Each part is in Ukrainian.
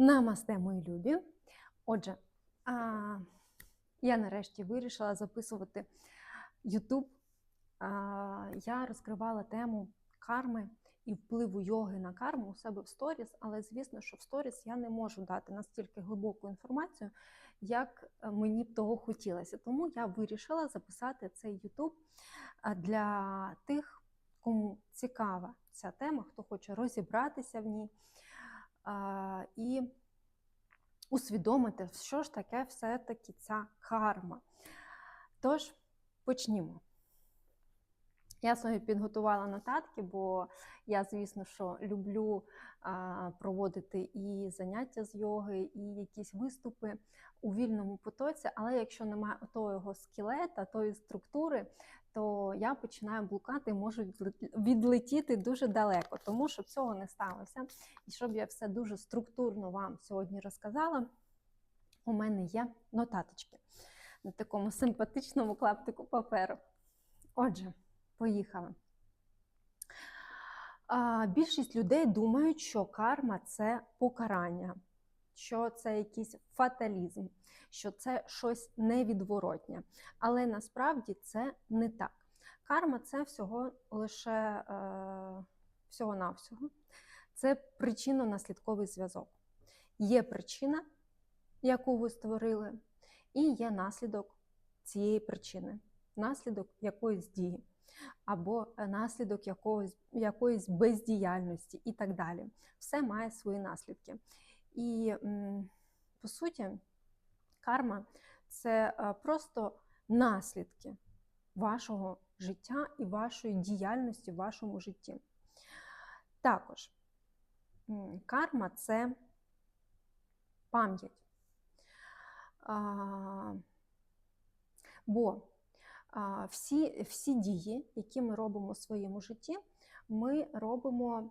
Намасте, мої любі. Отже, а, я нарешті вирішила записувати. А, я розкривала тему карми і впливу йоги на карму у себе в сторіс, але звісно, що в сторіс я не можу дати настільки глибоку інформацію, як мені б того хотілося. Тому я вирішила записати цей YouTube для тих, кому цікава ця тема, хто хоче розібратися в ній і усвідомити, що ж таке все-таки ця карма. Тож, почнімо. Я собі підготувала нотатки, бо я, звісно, що люблю проводити і заняття з йоги, і якісь виступи у вільному потоці. Але якщо немає того скелета, тої структури, то я починаю блукати можу відлетіти дуже далеко. Тому щоб цього не сталося, і щоб я все дуже структурно вам сьогодні розказала, у мене є нотаточки на такому симпатичному клаптику паперу. Отже. Поїхали. Більшість людей думають, що карма це покарання, що це якийсь фаталізм, що це щось невідворотнє. Але насправді це не так. Карма це всього лише е, всього-навсього. Це причинно-наслідковий зв'язок. Є причина, яку ви створили, і є наслідок цієї причини, наслідок якоїсь дії або е, наслідок якогось, якоїсь бездіяльності і так далі. Все має свої наслідки. І, по суті, карма це е, просто наслідки вашого життя і вашої діяльності в вашому житті. Також карма це пам'ять. Бо всі, всі дії, які ми робимо в своєму житті, ми робимо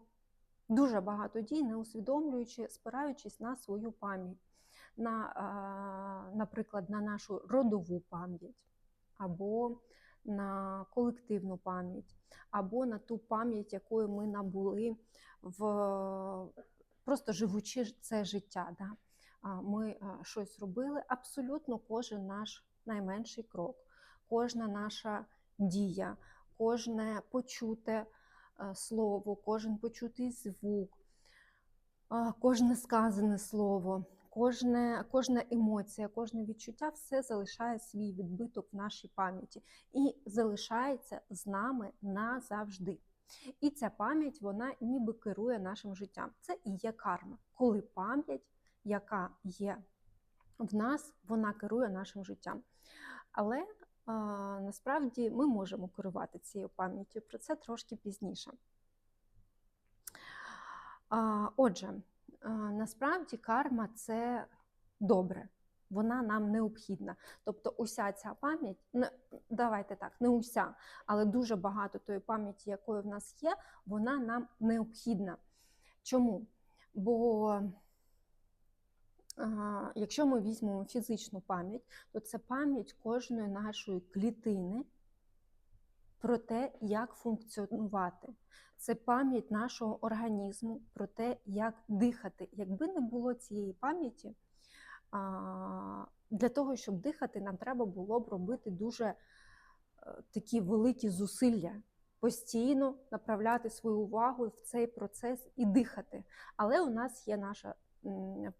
дуже багато дій, не усвідомлюючи, спираючись на свою пам'ять, на, наприклад, на нашу родову пам'ять, або на колективну пам'ять, або на ту пам'ять, якою ми набули в просто живучи це життя. Да? Ми щось робили, абсолютно кожен наш найменший крок кожна наша дія, кожне почуте слово, кожен почутий звук, кожне сказане слово, кожне, кожна емоція, кожне відчуття все залишає свій відбиток в нашій пам'яті і залишається з нами назавжди. І ця пам'ять вона ніби керує нашим життям. Це і є карма, коли пам'ять, яка є в нас, вона керує нашим життям. Але насправді ми можемо керувати цією пам'яттю, про це трошки пізніше. Отже, насправді карма це добре, вона нам необхідна. Тобто, уся ця пам'ять, давайте так, не уся, але дуже багато тої пам'яті, якої в нас є, вона нам необхідна. Чому? Бо Якщо ми візьмемо фізичну пам'ять, то це пам'ять кожної нашої клітини про те, як функціонувати. Це пам'ять нашого організму про те, як дихати. Якби не було цієї пам'яті, для того, щоб дихати, нам треба було б робити дуже е, такі великі зусилля. Постійно направляти свою увагу в цей процес і дихати. Але у нас є наша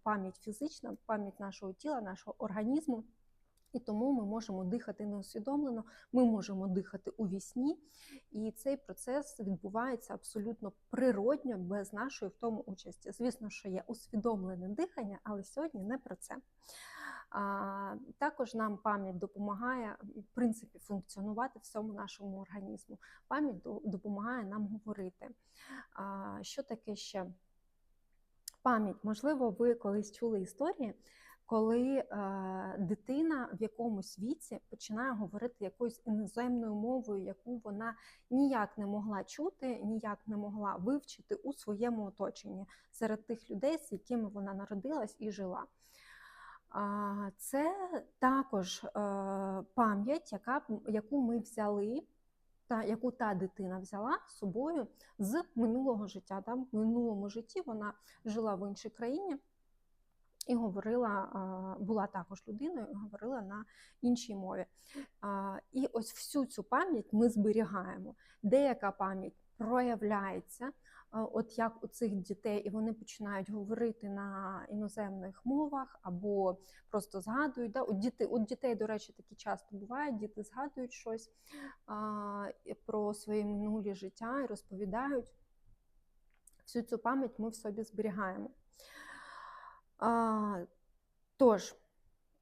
пам'ять фізична, пам'ять нашого тіла, нашого організму. І тому ми можемо дихати неусвідомлено, ми можемо дихати у вісні, і цей процес відбувається абсолютно природньо, без нашої в тому участі. Звісно, що є усвідомлене дихання, але сьогодні не про це. А, Також нам пам'ять допомагає в принципі функціонувати всьому нашому організму. Пам'ять допомагає нам говорити. А, Що таке ще? Пам'ять, можливо, ви колись чули історії, коли е, дитина в якомусь віці починає говорити якоюсь іноземною мовою, яку вона ніяк не могла чути, ніяк не могла вивчити у своєму оточенні серед тих людей, з якими вона народилась і жила. Це також е, пам'ять, яку ми взяли та яку та дитина взяла з собою з минулого життя. Там в минулому житті вона жила в іншій країні, і говорила, була також людиною, і говорила на іншій мові. І ось всю цю пам'ять ми зберігаємо. Деяка пам'ять проявляється, от як у цих дітей, і вони починають говорити на іноземних мовах або просто згадують. Да? От, діти, от дітей, до речі, такі часто бувають, діти згадують щось своє минуле життя і розповідають. Всю цю пам'ять ми в собі зберігаємо. А, Тож,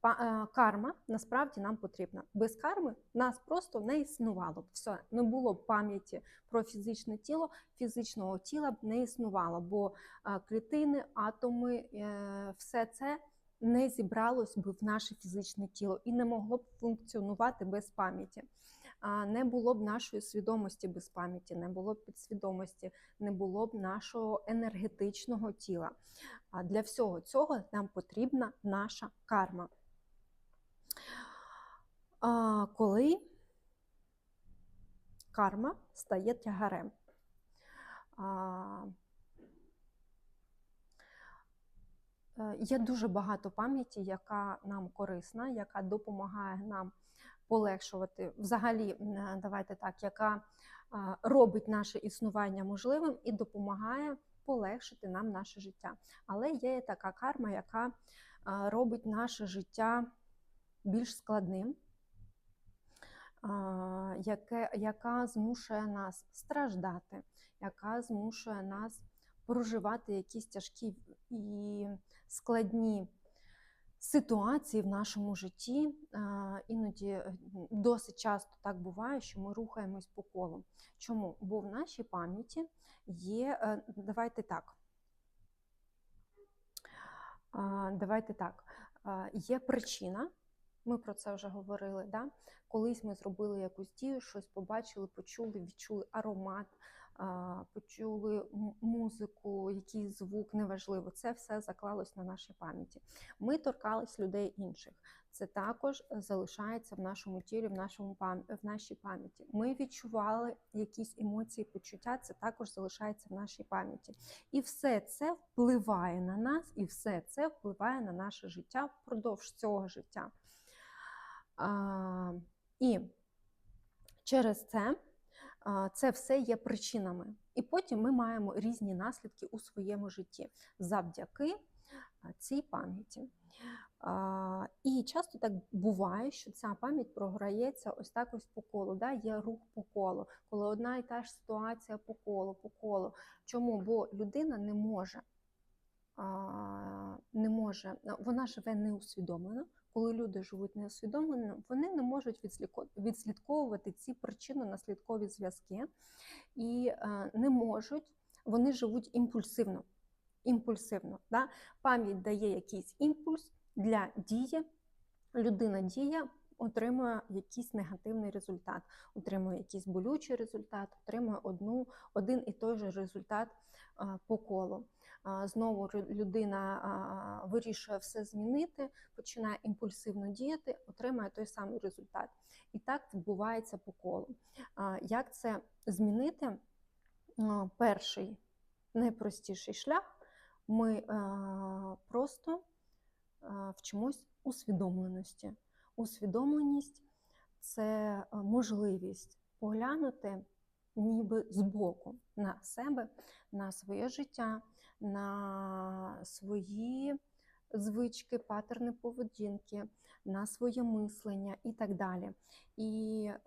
е, карма насправді нам потрібна. Без карми нас просто не існувало б. Все, не було б пам'яті про фізичне тіло, фізичного тіла б не існувало, бо е, клітини, атоми, е, все це не зібралось би в наше фізичне тіло і не могло б функціонувати без пам'яті. Не було б нашої свідомості без пам'яті, не було б підсвідомості, не було б нашого енергетичного тіла. А Для всього цього нам потрібна наша карма. Коли карма стає тягарем. Е, Є дуже багато пам'яті, яка нам корисна, яка допомагає нам полегшувати взагалі, давайте так, яка робить наше існування можливим і допомагає полегшити нам наше життя. Але є така карма, яка робить наше життя більш складним, яка змушує нас страждати, яка змушує нас проживати якісь тяжкі і складні ситуації в нашому житті. Іноді е, досить часто так буває, що ми рухаємось по колу. Чому? Бо в нашій пам'яті є, е, давайте так. Давайте так, є причина, ми про це вже говорили. Да? Колись ми зробили якусь дію, щось побачили, почули, відчули аромат, почули музику, якийсь звук, неважливо. Це все заклалось на нашій пам'яті. Ми торкались людей інших. Це також залишається в нашому тілі, в, нашому в нашій пам'яті. Ми відчували якісь емоції, почуття, це також залишається в нашій пам'яті. І все це впливає на нас, і все це впливає на наше життя впродовж цього життя. А, і через це це все є причинами. І потім ми маємо різні наслідки у своєму житті завдяки цій пам'яті. І часто так буває, що ця пам'ять програється ось так ось по колу. Да? Є рух по колу, коли одна і та ж ситуація по колу, по колу. Чому? Бо людина не може, не може, вона живе неусвідомлено. Коли люди живуть неусвідомлено, вони не можуть відслідковувати ці причинно-наслідкові зв'язки і е, не можуть, вони живуть імпульсивно. Імпульсивно. Да? Пам'ять дає якийсь імпульс для дії, людина діє, отримує якийсь негативний результат, отримує якийсь болючий результат, отримує одну, один і той же результат а, по колу. Знову людина вирішує все змінити, починає імпульсивно діяти, отримує той самий результат. І так відбувається по колу. Як це змінити? Перший найпростіший шлях ми просто вчимось усвідомленості. Усвідомленість це можливість поглянути ніби збоку на себе, на своє життя, на свої звички, патерни поведінки, на своє мислення і так далі. І е,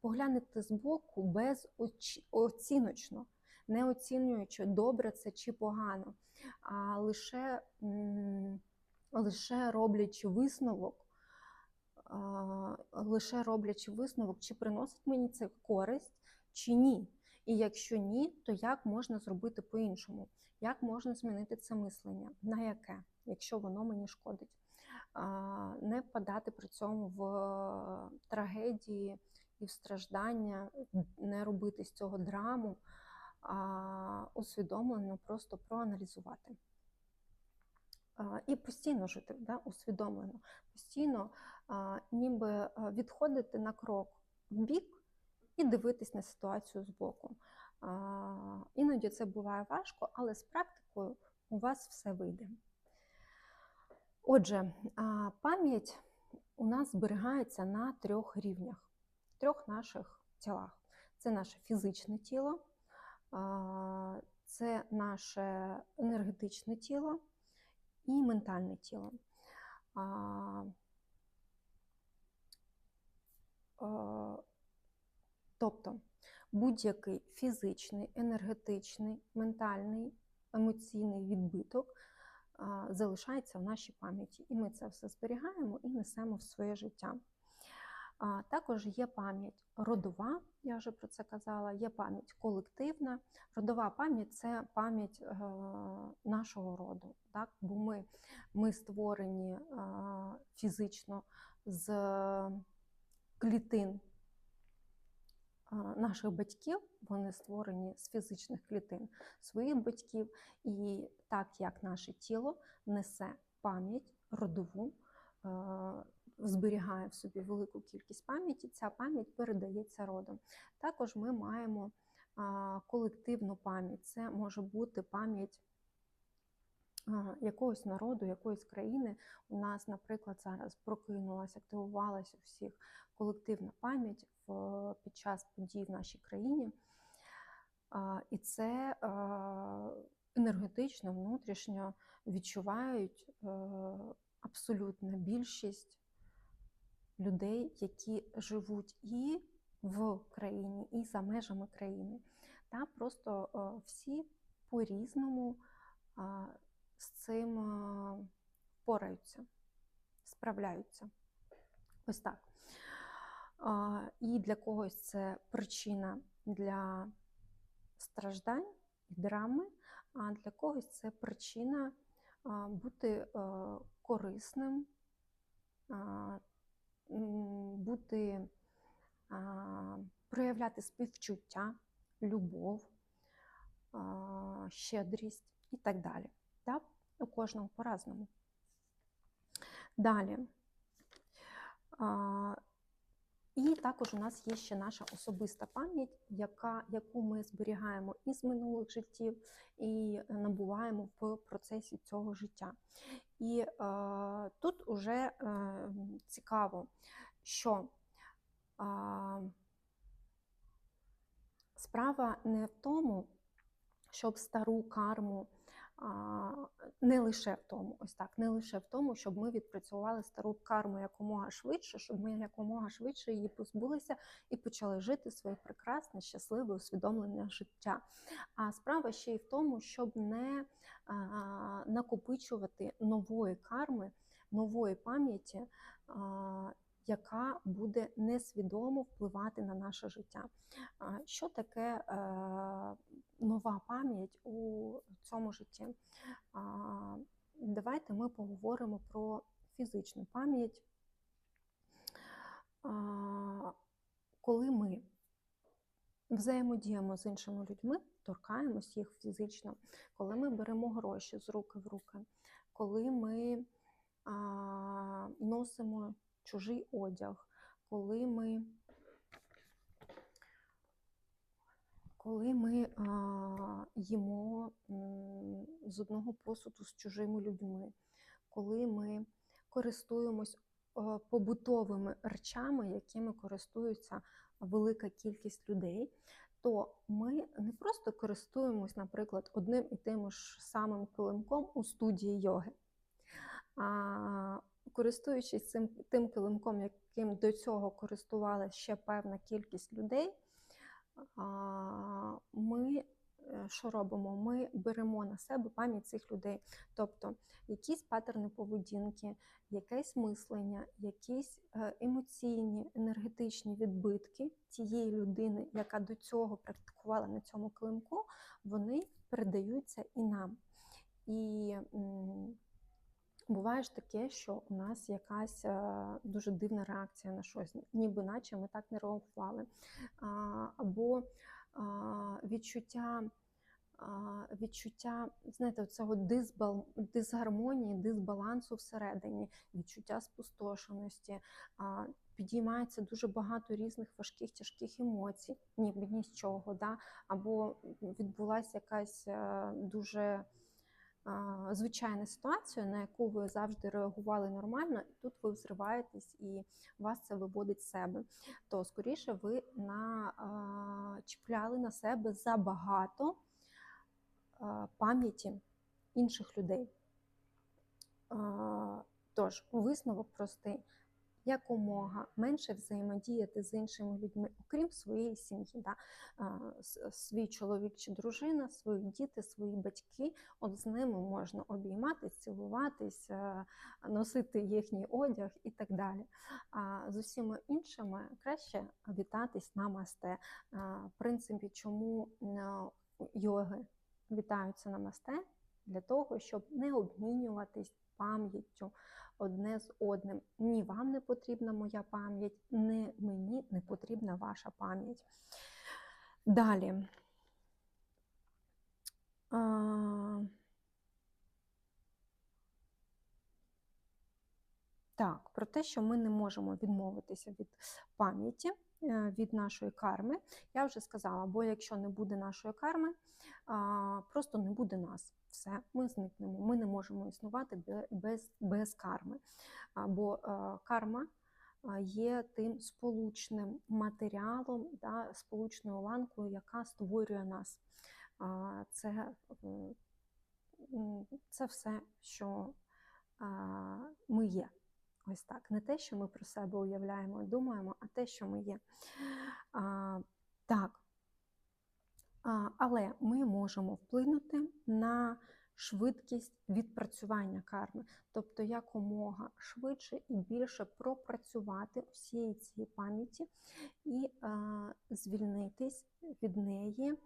поглянути збоку без оч- оціночно, не оцінюючи, добре це чи погано, а лише, м, лише роблячи висновок, лише роблячи висновок, чи приносить мені це користь, чи ні. І якщо ні, то як можна зробити по-іншому? Як можна змінити це мислення? На яке, якщо воно мені шкодить? Не впадати при цьому в трагедії і в страждання, не робити з цього драму, а усвідомлено просто проаналізувати. І постійно жити да, усвідомлено, постійно ніби відходити на крок в бік і дивитись на ситуацію збоку. Іноді це буває важко, але з практикою у вас все вийде. Отже, пам'ять у нас зберігається на трьох рівнях, трьох наших тілах. Це наше фізичне тіло, це наше енергетичне тіло і ментальне тіло. Тобто будь-який фізичний, енергетичний, ментальний, емоційний відбиток залишається в нашій пам'яті. І ми це все зберігаємо і несемо в своє життя. Також є пам'ять родова, я вже про це казала, є пам'ять колективна. Родова пам'ять це пам'ять е, нашого роду, так? бо ми, ми створені фізично з клітин наших батьків, вони створені з фізичних клітин своїх батьків, і так як наше тіло несе пам'ять родову, зберігає в собі велику кількість пам'яті, ця пам'ять передається родом. Також ми маємо колективну пам'ять. Це може бути пам'ять якогось народу, якоїсь країни. У нас, наприклад, зараз прокинулася, активувалася у всіх колективна пам'ять в, під час подій в нашій країні. І це енергетично, внутрішньо відчувають е, абсолютна більшість людей, які живуть і в країні, і за межами країни. Та просто е, всі по-різному з цим впораються, справляються. Ось так. І для когось це причина для страждань і драми, а для когось це причина бути корисним, бути, проявляти співчуття, любов, щедрість і так далі. Так? У кожного по-разному. Далі. І також у нас є ще наша особиста пам'ять, яка, яку ми зберігаємо із минулих життів і набуваємо в процесі цього життя. І е, тут уже е, цікаво, що е, справа не в тому, щоб стару карму. Не лише в тому, ось так, не лише в тому, щоб ми відпрацювали стару карму якомога швидше, щоб ми якомога швидше її позбулися і почали жити своє прекрасне, щасливе, усвідомлене життя. А справа ще й в тому, щоб не накопичувати нової карми, нової пам'яті, яка буде несвідомо впливати на наше життя. Що таке е, нова пам'ять у цьому житті? Давайте ми поговоримо про фізичну пам'ять. Коли ми взаємодіємо з іншими людьми, торкаємось їх фізично, коли ми беремо гроші з руки в руки, коли ми носимо чужий одяг, коли ми коли ми а, їмо з одного посуду з чужими людьми, коли ми користуємось побутовими речами, якими користуються велика кількість людей, то ми не просто користуємось, наприклад, одним і тим ж самим килимком у студії йоги. А користуючись цим тим килимком, яким до цього користувалася ще певна кількість людей, ми е, що робимо? Ми беремо на себе пам'ять цих людей, тобто якісь паттерни поведінки, якесь мислення, якісь е, емоційні, енергетичні відбитки тієї людини, яка до цього практикувала на цьому килимку, вони передаються і нам. І Буває ж таке, що у нас якась е, дуже дивна реакція на щось, ніби наче ми так не реагували. Або відчуття, відчуття знаєте, цього дисбал, дисгармонії, дисбалансу всередині, відчуття спустошеності, підіймається дуже багато різних важких, тяжких емоцій, ніби ні з чого. Да? Або відбулася якась е, дуже звичайна ситуація, на яку ви завжди реагували нормально, і тут ви взриваєтесь і вас це виводить з себе, то скоріше ви на, чіпляли на себе забагато пам'яті інших людей. Тож, висновок простий. Якомога менше взаємодіяти з іншими людьми, окрім своєї сім'ї, да? Свій чоловік чи дружина, свої діти, свої батьки. От з ними можна обійматись, цілуватись, е, носити їхній одяг і так далі. А з усіма іншими краще вітатись намасте. В принципі, чому е, йоги вітаються намасте? Для того, щоб не обмінюватись пам'яттю одне з одним. Ні вам не потрібна моя пам'ять, ні мені не потрібна ваша пам'ять. Далі. А, Так, про те, що ми не можемо відмовитися від пам'яті, від нашої карми, я вже сказала, бо якщо не буде нашої карми, просто не буде нас. Все, ми зникнемо. Ми не можемо існувати без, без карми. Бо е, карма є тим сполучним матеріалом, да, сполучною ланкою, яка створює нас. Це, це все, що ми є. Ось так. Не те, що ми про себе уявляємо і думаємо, а те, що ми є. А, так. А, але ми можемо вплинути на швидкість відпрацювання карми, тобто якомога швидше і більше пропрацювати всієї цієї пам'яті і а, звільнитись від неї.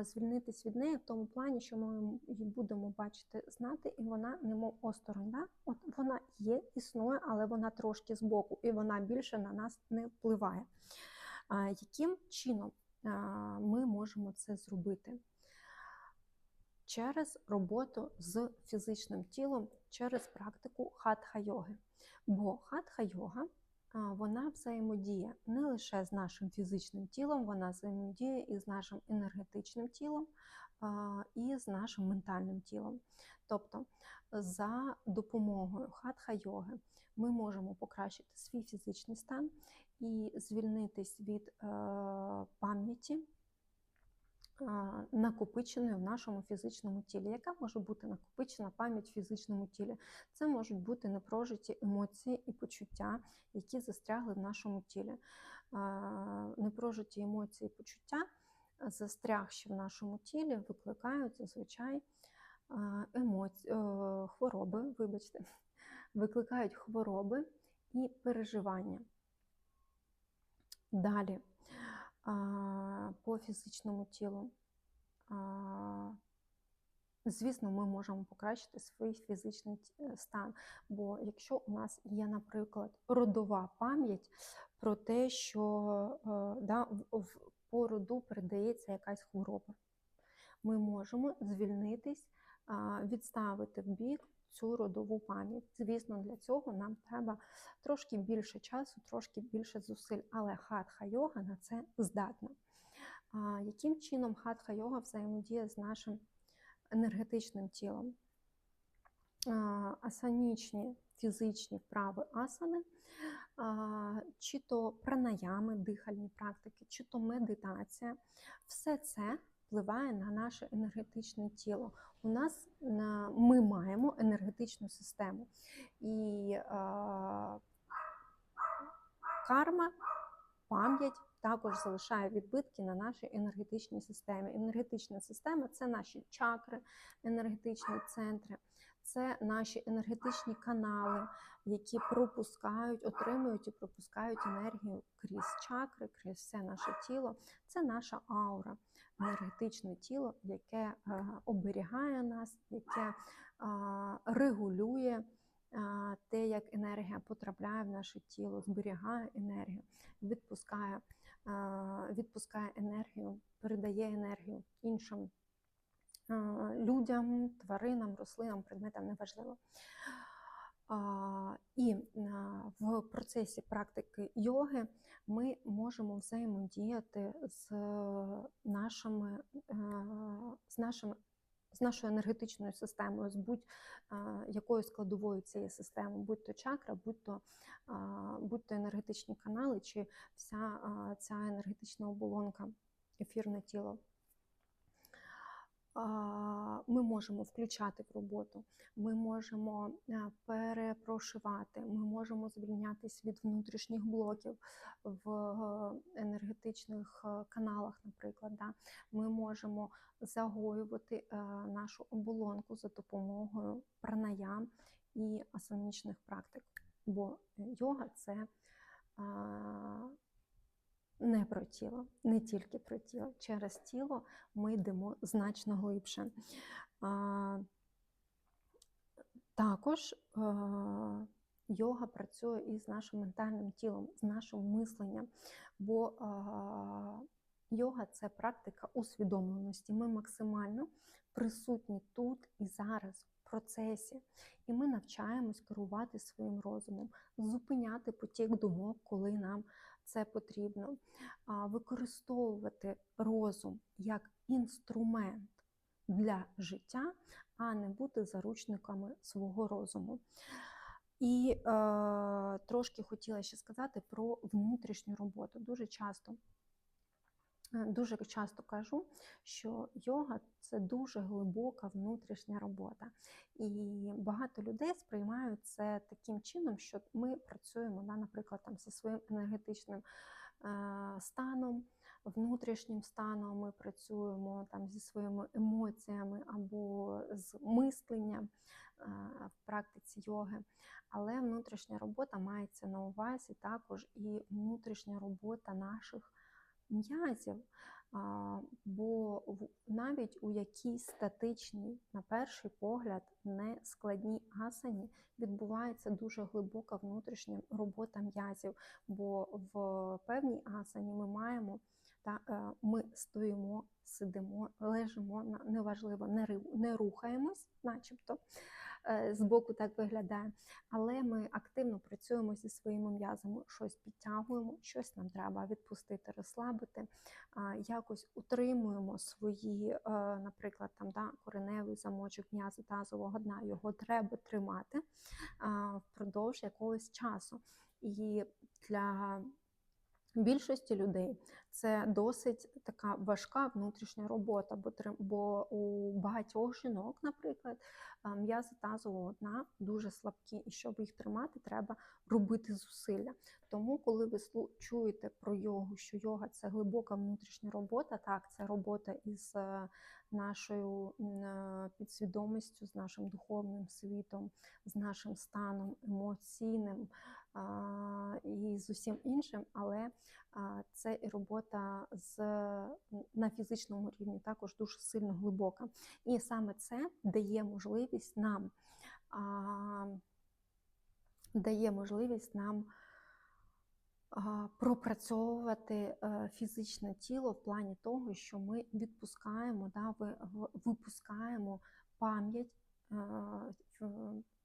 Звільнитись від неї в тому плані, що ми її будемо бачити, знати, і вона немов осторонь. Да? От вона є, існує, але вона трошки збоку, і вона більше на нас не впливає. Яким чином ми можемо це зробити? Через роботу з фізичним тілом, через практику хатха-йоги. Бо хатха-йога вона взаємодіє не лише з нашим фізичним тілом, вона взаємодіє і з нашим енергетичним тілом, і з нашим ментальним тілом. Тобто, за допомогою хатха-йоги ми можемо покращити свій фізичний стан і звільнитись від е, пам'яті, а, накопиченої в нашому фізичному тілі. Яка може бути накопичена пам'ять в фізичному тілі? Це можуть бути непрожиті емоції і почуття, які застрягли в нашому тілі. Непрожиті емоції і почуття, застрягши в нашому тілі, викликають зазвичай а, емоції, хвороби, вибачте, викликають хвороби і переживання. Далі по фізичному тілу. Звісно, ми можемо покращити свій фізичний е, стан. Бо якщо у нас є, наприклад, родова пам'ять про те, що е, да, в, в- по роду передається якась хвороба, ми можемо звільнитись, відставити в бік цю родову пам'ять. Звісно, для цього нам треба трошки більше часу, трошки більше зусиль, але хатха-йога на це здатна. А, Яким чином хатха-йога взаємодіє з нашим енергетичним тілом? А, Асанічні фізичні вправи асани, а, чи то пранаями, дихальні практики, чи то медитація, все це впливає на наше енергетичне тіло. У нас на- ми маємо енергетичну систему. І а, карма, пам'ять також залишає відбитки на нашій енергетичній системі. Енергетична система це наші чакри, енергетичні центри, це наші енергетичні канали, які пропускають, отримують і пропускають енергію крізь чакри, крізь все наше тіло. Це наша аура, енергетичне тіло, яке е, оберігає нас, яке регулює те, як енергія потрапляє в наше тіло, зберігає енергію, відпускає, відпускає енергію, передає енергію іншим людям, тваринам, рослинам, предметам, неважливо. І в процесі практики йоги ми можемо взаємодіяти з нашими, з нашими з нашою енергетичною системою, з будь-якою складовою цієї системи, будь то чакра, будь то, будь то енергетичні канали, чи вся ця енергетична оболонка, ефірне тіло. Ми можемо включати в роботу, ми можемо е, перепрошивати, ми можемо звільнятись від внутрішніх блоків в е, енергетичних е, каналах, наприклад. Да? Ми можемо загоювати нашу оболонку за допомогою пранаям і асанічних практик. Бо йога це не про тіло, не тільки про тіло. Через тіло ми йдемо значно глибше. А, також е, йога працює і з нашим ментальним тілом, з нашим мисленням. Бо е, йога це практика усвідомленості. Ми максимально присутні тут і зараз, в процесі. І ми навчаємось керувати своїм розумом, зупиняти потік думок, коли нам це потрібно, використовувати розум як інструмент для життя, а не бути заручниками свого розуму. І е, трошки хотіла ще сказати про внутрішню роботу. Дуже часто Дуже часто кажу, що йога це дуже глибока внутрішня робота. І багато людей сприймають це таким чином, що ми працюємо, да, наприклад, там зі своїм енергетичним е, станом, внутрішнім станом, ми працюємо там зі своїми емоціями або з мисленням е, в практиці йоги. Але внутрішня робота мається на увазі також і внутрішня робота наших м'язів. Бо в- навіть у якійсь статичній, на перший погляд, не складній асані відбувається дуже глибока внутрішня робота м'язів. Бо в певній асані ми маємо та е, ми стоїмо, сидимо, лежимо, на- неважливо, не не рухаємось, начебто. Е, Збоку так виглядає, але ми активно працюємо зі своїми м'язами, щось підтягуємо, щось нам треба відпустити, розслабити, якось утримуємо свої, е, наприклад, там да, кореневий замочок м'язи тазового дна, його треба тримати впродовж якогось часу. І для більшості людей це досить така важка внутрішня робота, бо, бо у багатьох жінок, наприклад, а, м'язи тазового дна дуже слабкі, і щоб їх тримати, треба робити зусилля. Тому, коли ви чуєте про йогу, що йога це глибока внутрішня робота, так, це робота із е, нашою е, підсвідомістю, з нашим духовним світом, з нашим станом емоційним і з усім іншим, але це і робота з, на фізичному рівні також дуже сильно глибока. І саме це дає можливість нам. Дає можливість нам пропрацьовувати е, фізичне тіло в плані того, що ми відпускаємо, да, випускаємо пам'ять,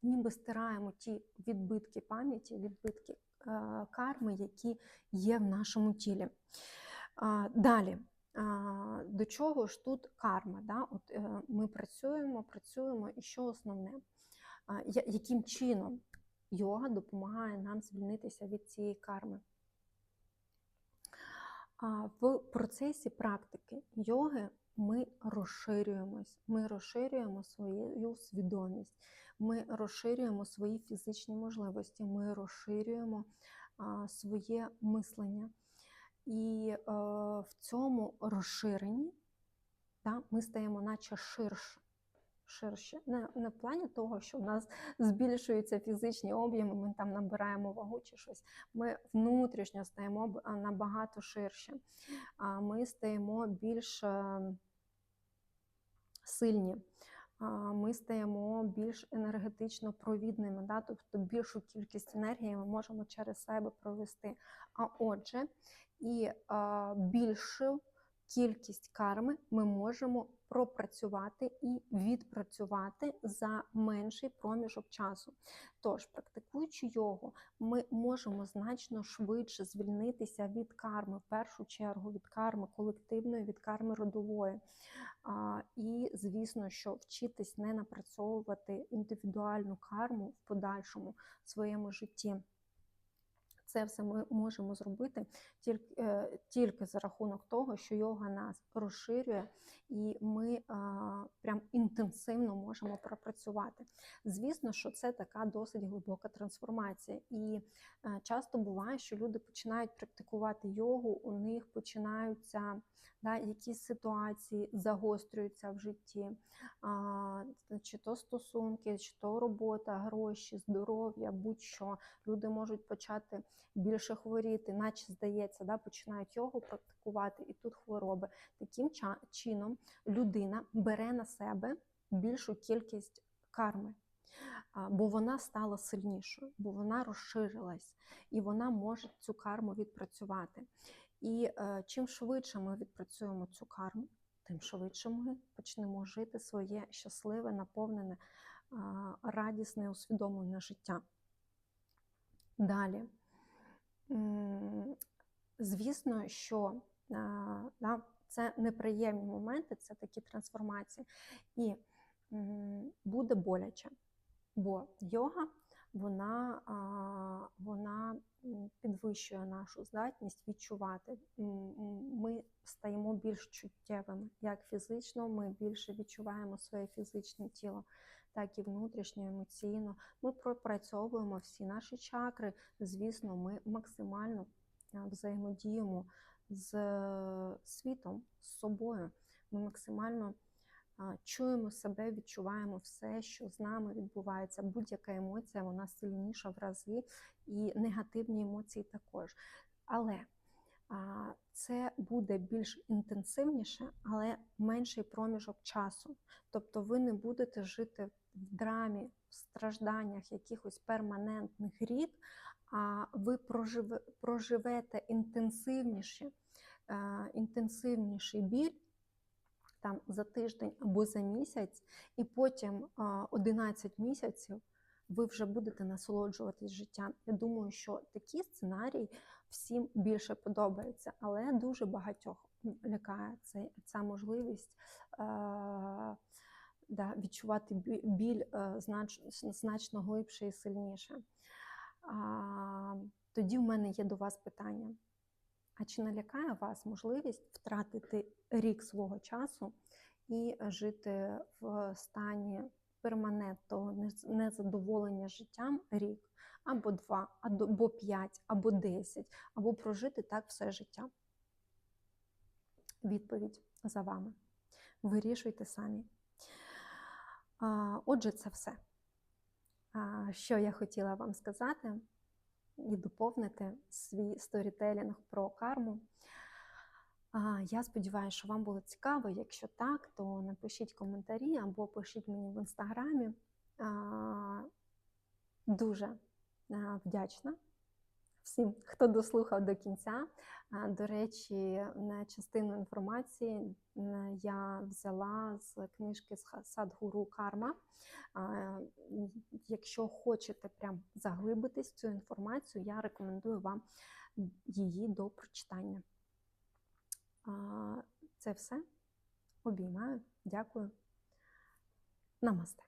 ніби стираємо ті відбитки пам'яті, відбитки е, карми, які є в нашому тілі. Далі. До чого ж тут карма? Да? От е, ми працюємо, працюємо, і що основне? Яким чином йога допомагає нам звільнитися від цієї карми? В процесі практики йоги ми розширюємось, ми розширюємо свою свідомість, ми розширюємо свої фізичні можливості, ми розширюємо а, своє мислення. І е, в цьому розширенні да, ми стаємо наче ширше. Ширше. Не, не в плані того, що в нас збільшуються фізичні об'єми, ми там набираємо вагу чи щось. Ми внутрішньо стаємо набагато ширше. Ми стаємо більш е, сильні. Ми стаємо більш енергетично провідними, да? тобто більшу кількість енергії ми можемо через себе провести. А отже, і більшу кількість карми ми можемо пропрацювати і відпрацювати за менший проміжок часу. Тож, практикуючи йогу, ми можемо значно швидше звільнитися від карми, в першу чергу від карми колективної, від карми родової. А, І, звісно, що вчитись не напрацьовувати індивідуальну карму в подальшому своєму житті. Це все ми можемо зробити тільки, е, тільки за рахунок того, що йога нас розширює, і ми прям інтенсивно можемо пропрацювати. Звісно, що це така досить глибока трансформація. І е, часто буває, що люди починають практикувати йогу, у них починаються да, якісь ситуації загострюються в житті, а, чи то стосунки, чи то робота, гроші, здоров'я, будь-що. Люди можуть почати більше хворіти, наче здається, да, починають йогу практикувати, і тут хвороби. Таким чином людина бере на себе більшу кількість карми. Бо вона стала сильнішою, бо вона розширилась, і вона може цю карму відпрацювати. І е, чим швидше ми відпрацюємо цю карму, тим швидше ми почнемо жити своє щасливе, наповнене, а, радісне, усвідомлене життя. Далі. Звісно, що а, да, це неприємні моменти, це такі трансформації, і буде боляче, бо йога вона, вона підвищує нашу здатність відчувати. Ми стаємо більш чуттєвими, як фізично, ми більше відчуваємо своє фізичне тіло, так і внутрішньо, емоційно. Ми пропрацьовуємо всі наші чакри. Звісно, ми максимально взаємодіємо з е, світом, з собою. Ми максимально чуємо себе, відчуваємо все, що з нами відбувається. Будь-яка емоція, вона сильніша в рази, і негативні емоції також. Але це буде більш інтенсивніше, але менший проміжок часу. Тобто ви не будете жити в драмі, в стражданнях якихось перманентних рід, а ви проживете інтенсивніше, інтенсивніший біль там за тиждень або за місяць, і потім 11 місяців ви вже будете насолоджуватись життям. Я думаю, що такий сценарій всім більше подобається, але дуже багатьох лякає цей, ця можливість е, да, відчувати біль е, знач, значно глибше і сильніше. А, тоді в мене є до вас питання. А чи не лякає вас можливість втратити рік свого часу і жити в стані перманентного незадоволення життям рік, або два, або п'ять, або десять, або прожити так все життя? Відповідь за вами. Вирішуйте самі. Отже, це все. Що я хотіла вам сказати і доповнити свій сторітелінг про карму. Я сподіваюся, що вам було цікаво. Якщо так, то напишіть коментарі або пишіть мені в інстаграмі. Дуже вдячна всім, хто дослухав до кінця. До речі, частину інформації я взяла з книжки Садгуру Карма. Якщо хочете прям заглибитись в цю інформацію, я рекомендую вам її до прочитання. Це все. Обіймаю. Дякую. Намасте.